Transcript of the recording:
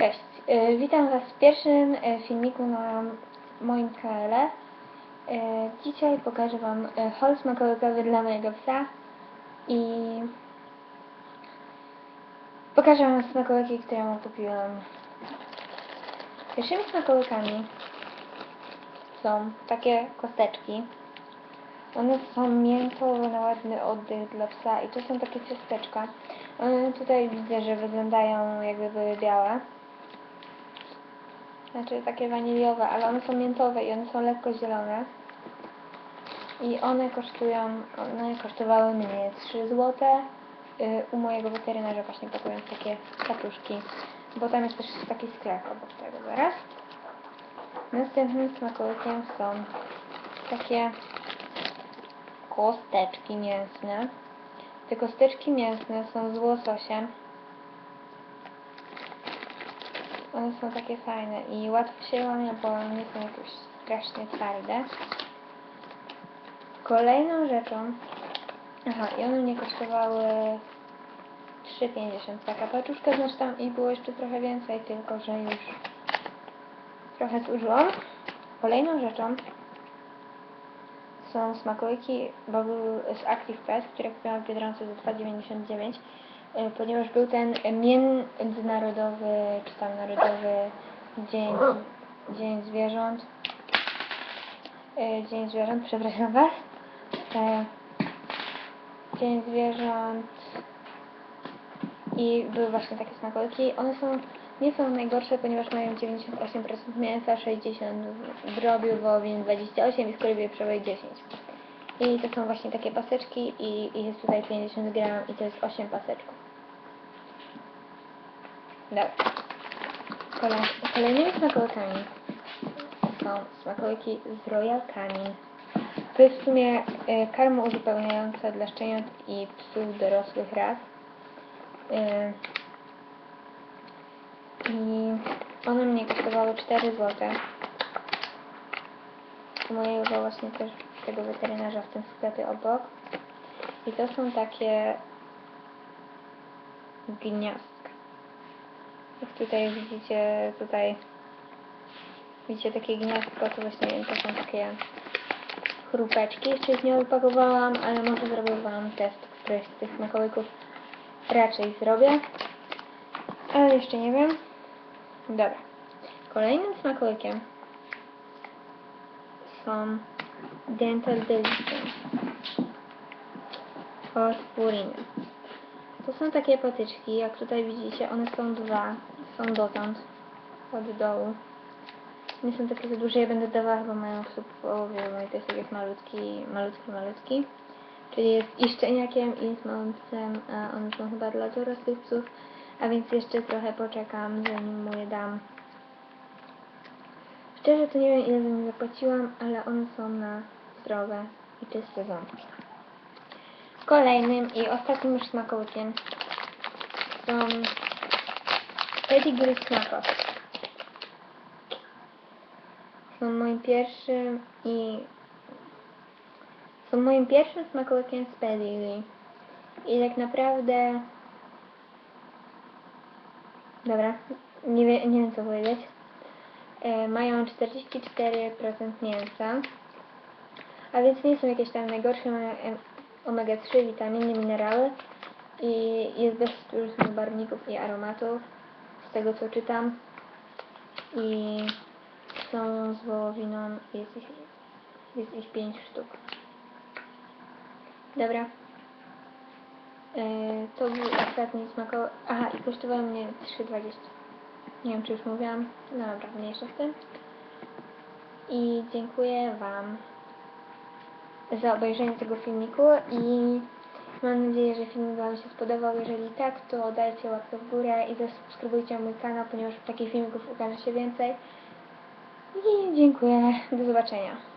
Cześć, y, witam Was w pierwszym y, filmiku na moim kanale. Y, Dzisiaj pokażę Wam haul smakołykowy dla mojego psa i pokażę Wam smakołyki, które mu kupiłam. Pierwszymi smakołykami są takie kosteczki. One są miętowe na ładny oddech dla psa i to są takie ciasteczka. One tutaj widzę, że wyglądają jakby były białe. Znaczy takie waniliowe, ale one są miętowe i one są lekko zielone. I one kosztują, one kosztowały mnie 3 zł. U mojego weterynarza właśnie pakując takie katuszki. Bo tam jest też taki sklep obok tego zaraz. Następnym smakołykiem są takie kosteczki mięsne. Te kosteczki mięsne są z łososiem. One są takie fajne i łatwo się łamie, bo nie są jakoś strasznie twarde. Kolejną rzeczą, aha, i one mnie kosztowały 3,50 taka paczuszka, znaczy tam i było jeszcze trochę więcej, tylko że już trochę zużyłam. Kolejną rzeczą są smakołyki z Active Fest, które kupiłam w Biedronce za 2,99 e, ponieważ był ten międzynarodowy, czy tam narodowy dzień, dzień zwierząt. E, Dzień zwierząt, przepraszam Was. E, Dzień zwierząt i były właśnie takie smakołyki. One są, nie są najgorsze, ponieważ mają 98% mięsa, 60 drobiu, wołowin 28 i skóry wieprzowej 10. I to są właśnie takie paseczki i, jest tutaj 50 gram i to jest 8 paseczków. Dobra. Kolej, kolejnymi smakołykami są smakołyki z Royal Canin. To jest w sumie e, karma uzupełniająca dla szczeniąt i psów dorosłych ras. E, I one mnie kosztowały 4 zł. U mojego właśnie też tego weterynarza w tym sklepie obok. I to są takie gniazdka. Jak tutaj widzicie, tutaj widzicie takie gniazdko, to właśnie to są takie chrupeczki. Jeszcze ich nie upakowałam, ale może zrobię Wam test któreś z tych smakołyków. Raczej zrobię, ale jeszcze nie wiem. Dobra. Kolejnym smakołykiem są Dental Delicia od Puriny. To są takie patyczki, jak tutaj widzicie, one są dwa, są dotąd, od dołu. Nie są takie za duże, ja będę dawała chyba mają w połowie, mój piesek jest malutki, malutki, malutki. Czyli jest i szczeniakiem, i z a one są chyba dla dorosłych psów, a więc jeszcze trochę poczekam, zanim mu je dam. Szczerze to nie wiem ile za nie zapłaciłam, ale one są na zdrowe i czyste ząbki. Kolejnym i ostatnim już smakołykiem są Pedigree Smakos. Są moim pierwszym i są moim pierwszym smakołykiem z Pedigree. I tak naprawdę dobra, nie, wie, nie wiem co powiedzieć. E, mają 44% mięsa. A więc nie są jakieś tam najgorsze, mają em- omega-3, witaminy, minerały i jest bez różnych barwników i aromatów, z tego co czytam. I są z wołowiną, jest ich, jest ich 5 sztuk. Dobra. E, to był ostatni smakowy. Aha, i kosztowało mnie 3,20. Nie wiem, czy już mówiłam. No dobra, mniejsza z tym. I dziękuję Wam za obejrzenie tego filmiku i mam nadzieję, że filmik Wam się spodobał. Jeżeli tak, to dajcie łapkę w górę i zasubskrybujcie mój kanał, ponieważ takich filmików ukaże się więcej. I dziękuję. Do zobaczenia.